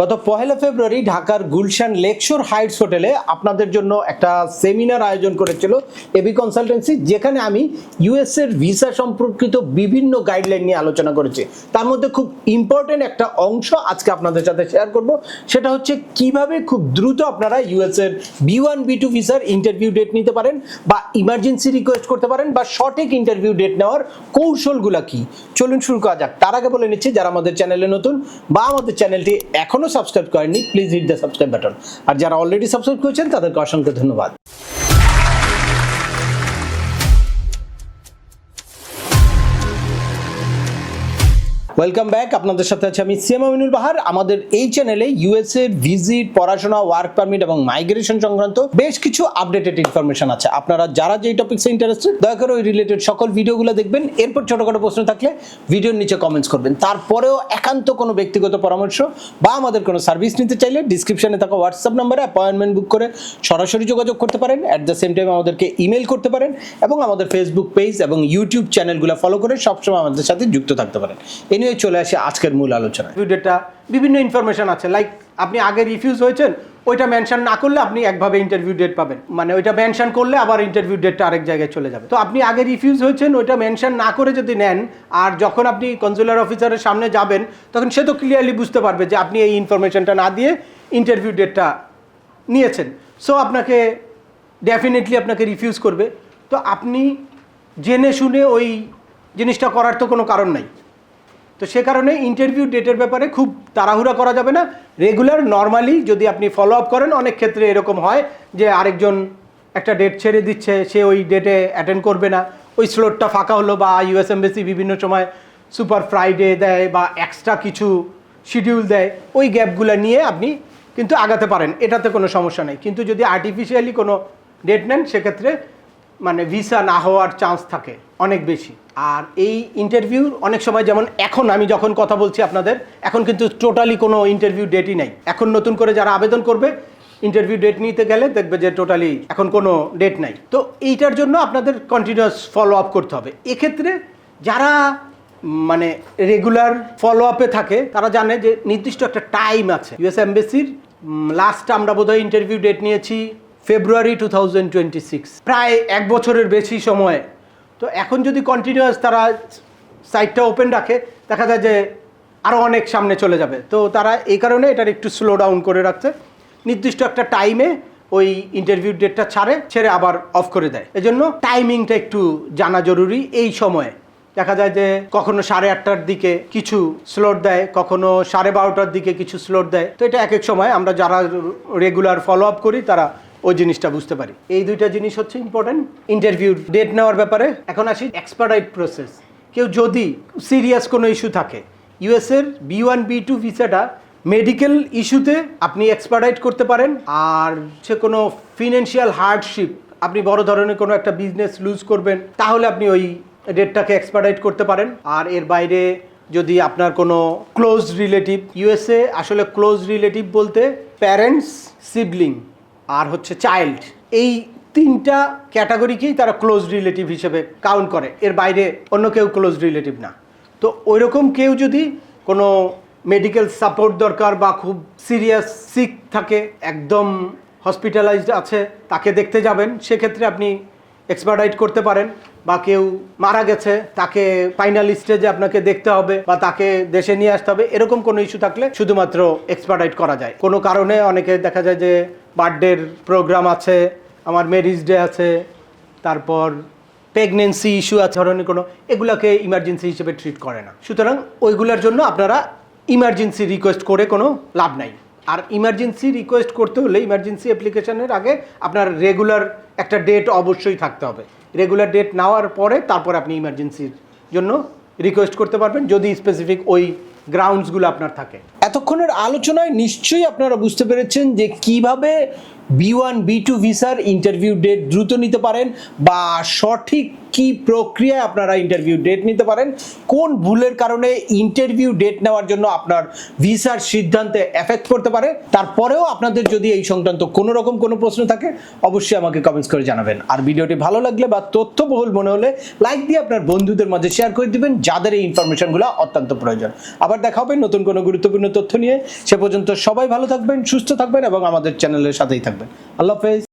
গত পহেলা ফেব্রুয়ারি ঢাকার Gulshan Lakeshore Heights হোটেলে আপনাদের জন্য একটা সেমিনার আয়োজন করেছিল এবি কনসালটেন্সি, যেখানে আমি ইউএস এর ভিসা সম্পর্কিত বিভিন্ন গাইডলাইন নিয়ে আলোচনা করেছি। তার মধ্যে খুব ইম্পর্টেন্ট একটা অংশ আজকে আপনাদের সাথে শেয়ার করব। সেটা হচ্ছে কীভাবে খুব দ্রুত আপনারা ইউএস এর বি ওয়ান, বি টু ভিসার ইন্টারভিউ ডেট নিতে পারেন বা ইমার্জেন্সি রিকোয়েস্ট করতে পারেন বা সঠিক ইন্টারভিউ ডেট নেওয়ার কৌশলগুলো কি? চলুন শুরু করা যাক। তার আগে বলে নিচ্ছি, যারা আমাদের চ্যানেলে নতুন বা আমাদের চ্যানেলটি এখনও সাবস্ক্রাইব করেননি please hit the subscribe button আর যারা অলরেডি সাবস্ক্রাইব করেছেন তাদেরকে অসংখ্য ধন্যবাদ ওয়েলকাম ব্যাক আপনাদের সাথে আছে আমি সিএম আমিনুল বাহার। আমাদের এই চ্যানেলে ইউএস এর ভিজিট পড়াশোনা ওয়ার্ক পারমিট এবং মাইগ্রেশন সংক্রান্ত বেশ কিছু আপডেটেড ইনফরমেশন আছে। আপনারা যারা যেই টপিক্সে ইন্টারেস্টেড দয়া করে ওই রিলেটেড সকল ভিডিওগুলো দেখবেন। এরপর ছোটখাটো প্রশ্ন থাকলে ভিডিওর নিচে কমেন্টস করবেন। তারপরেও একান্ত কোনো ব্যক্তিগত পরামর্শ বা আমাদের কোনো সার্ভিস নিতে চাইলে ডিসক্রিপশনে থাকা হোয়াটসঅ্যাপ নাম্বারে অ্যাপয়েন্টমেন্ট বুক করে সরাসরি যোগাযোগ করতে পারেন। অ্যাট দ্য সেম টাইম আমাদেরকে ইমেল করতে পারেন এবং আমাদের ফেসবুক পেজ এবং ইউটিউব চ্যানেলগুলো ফলো করে সবসময় আমাদের সাথে যুক্ত থাকতে পারেন। নিয়ে চলে আসে আজকের মূল আলোচনা ভিডিওটা বিভিন্ন ইনফরমেশন আছে লাইক আপনি আগে রিফিউজ হয়েছেন, ওইটা মেনশন না করলে আপনি একভাবে ইন্টারভিউ ডেট পাবেন। মানে ওইটা মেনশন করলে আবার ইন্টারভিউ ডেটটা আরেক জায়গায় চলে যাবে। তো আপনি আগে রিফিউজ হয়েছেন, ওইটা মেনশন না করে যদি নেন, আর যখন আপনি কনসুলার অফিসারের সামনে যাবেন, তখন সে তো ক্লিয়ারলি বুঝতে পারবে যে আপনি এই ইনফরমেশনটা না দিয়ে ইন্টারভিউ ডেটটা নিয়েছেন। সো আপনাকে ডেফিনেটলি আপনাকে রিফিউজ করবে। তো আপনি জেনে শুনে ওই জিনিসটা করার তো কোনো কারণ নাই। তো সে কারণে ইন্টারভিউ ডেটের ব্যাপারে খুব তাড়াহুড়া করা যাবে না। রেগুলার নর্মালি যদি আপনি ফলো আপ করেন, অনেক ক্ষেত্রে এরকম হয় যে আরেকজন একটা ডেট ছেড়ে দিচ্ছে, সে ওই ডেটে অ্যাটেন্ড করবে না। ওই স্লোটটা ফাঁকা হলো বা ইউএস এমবেসি বিভিন্ন সময় সুপার ফ্রাইডে দেয় বা এক্সট্রা কিছু শিডিউল দেয়, ওই গ্যাপগুলো নিয়ে আপনি কিন্তু আগাতে পারেন। এটাতে কোনো সমস্যা নেই। কিন্তু যদি আর্টিফিশিয়ালি কোনো ডেট নেন, সেক্ষেত্রে মানে ভিসা না হওয়ার চান্স থাকে অনেক বেশি। আর এই ইন্টারভিউ অনেক সময় যেমন এখন আমি যখন কথা বলছি আপনাদের, এখন কিন্তু টোটালি কোনো ইন্টারভিউ ডেটই নাই। এখন নতুন করে যারা আবেদন করবে ইন্টারভিউ ডেট নিতে গেলে দেখবে যে টোটালি এখন কোনো ডেট নাই। তো এইটার জন্য আপনাদের কন্টিনিউয়াস ফলো আপ করতে হবে। এক্ষেত্রে যারা মানে রেগুলার ফলো আপে থাকে, তারা জানে যে নির্দিষ্ট একটা টাইম আছে। ইউএস এমবেসির লাস্ট আমরা বোধহয় ইন্টারভিউ ডেট নিয়েছি ফেব্রুয়ারি টু প্রায় এক বছরের বেশি সময়। তো এখন যদি কন্টিনিউয়াস তারা সাইটটা ওপেন রাখে, দেখা যায় যে আরও অনেক সামনে চলে যাবে। তো তারা এই কারণে এটার একটু স্লো ডাউন করে রাখছে। নির্দিষ্ট একটা টাইমে ওই ইন্টারভিউ ডেটটা ছাড়ে, ছেড়ে আবার অফ করে দেয়। এজন্য টাইমিংটা একটু জানা জরুরি এই সময়ে। দেখা যায় যে কখনো সাড়ে আটটার দিকে কিছু স্লোট দেয়, কখনো সাড়ে বারোটার দিকে কিছু স্লোট দেয়। তো এটা এক এক সময় আমরা যারা রেগুলার ফলো আপ করি, তারা ওই জিনিসটা বুঝতে পারি। এই দুইটা জিনিস হচ্ছে ইম্পর্টেন্ট ইন্টারভিউ ডেট নেওয়ার ব্যাপারে। এখন আসি এক্সপার্টাইট প্রসেস কেউ যদি সিরিয়াস কোনো ইস্যু থাকে ইউএসের বি ওয়ান বি টু ভিসাটা মেডিকেল ইস্যুতে আপনি এক্সপার্টাইট করতে পারেন। আর সে কোনো ফিনান্সিয়াল হার্ডশিপ আপনি বড় ধরনের কোনো একটা বিজনেস লুজ করবেন, তাহলে আপনি ওই ডেটটাকে এক্সপার্টাইট করতে পারেন। আর এর বাইরে যদি আপনার কোনো ক্লোজ রিলেটিভ ইউএসএ আসলে ক্লোজ রিলেটিভ বলতে প্যারেন্টস সিবলিং আর হচ্ছে চাইল্ড এই তিনটা ক্যাটাগরিকেই তারা ক্লোজ রিলেটিভ হিসেবে কাউন্ট করে। এর বাইরে অন্য কেউ ক্লোজ রিলেটিভ না। তো ওইরকম কেউ যদি কোনো মেডিকেল সাপোর্ট দরকার বা খুব সিরিয়াস সিক থাকে, একদম হসপিটালাইজড আছে, তাকে দেখতে যাবেন, সেক্ষেত্রে আপনি এক্সপার্টাইট করতে পারেন বা কেউ মারা গেছে, তাকে ফাইনাল স্টেজে আপনাকে দেখতে হবে বা তাকে দেশে নিয়ে আসতে হবে, এরকম কোনো ইস্যু থাকলে শুধুমাত্র এক্সপার্টাইট করা যায়। কোনো কারণে অনেকে দেখা যায় যে বার্থডের প্রোগ্রাম আছে, আমার ম্যারিজ ডে আছে, তারপর প্রেগনেন্সি ইস্যু আছে, ধরনের কোনো, এগুলোকে ইমার্জেন্সি হিসেবে ট্রিট করে না। সুতরাং ওইগুলোর জন্য আপনারা ইমার্জেন্সি রিকোয়েস্ট করে কোনো লাভ নাই। আর ইমার্জেন্সি রিকোয়েস্ট করতে হলে ইমার্জেন্সি অ্যাপ্লিকেশনের আগে আপনার রেগুলার একটা ডেট অবশ্যই থাকতে হবে। রেগুলার ডেট নেওয়ার পরে তারপর আপনি ইমার্জেন্সির জন্য রিকোয়েস্ট করতে পারবেন, যদি স্পেসিফিক ওই গ্রাউন্ডসগুলো আপনার থাকে। এতক্ষণের আলোচনায় নিশ্চয়ই আপনারা বুঝতে পেরেছেন যে কীভাবে বি ওয়ান বি টু ভিসার ইন্টারভিউ ডেট দ্রুত নিতে পারেন বা সঠিক কি প্রক্রিয়ায় আপনারা ইন্টারভিউ ডেট নিতে পারেন, কোন ভুলের কারণে ইন্টারভিউ ডেট নেওয়ার জন্য আপনার ভিসার সিদ্ধান্তে এফেক্ট করতে পারে, তারপরেও আপনাদের যদি এই সংক্রান্ত কোনো রকম কোনো প্রশ্ন থাকে, অবশ্যই আমাকে কমেন্টস করে জানাবেন। আর ভিডিওটি ভালো লাগলে বা তথ্যবহুল মনে হলে লাইক দিয়ে আপনার বন্ধুদের মাঝে শেয়ার করে দিবেন, যাদের এই ইনফরমেশনগুলো অত্যন্ত প্রয়োজন। আবার দেখা হবে নতুন কোনো গুরুত্বপূর্ণ তথ্য নিয়ে সে পর্যন্ত সবাই ভালো থাকবেন, সুস্থ থাকবেন এবং আমাদের চ্যানেলের সাথেই থাকবেন। আল্লাহ হাফেজ।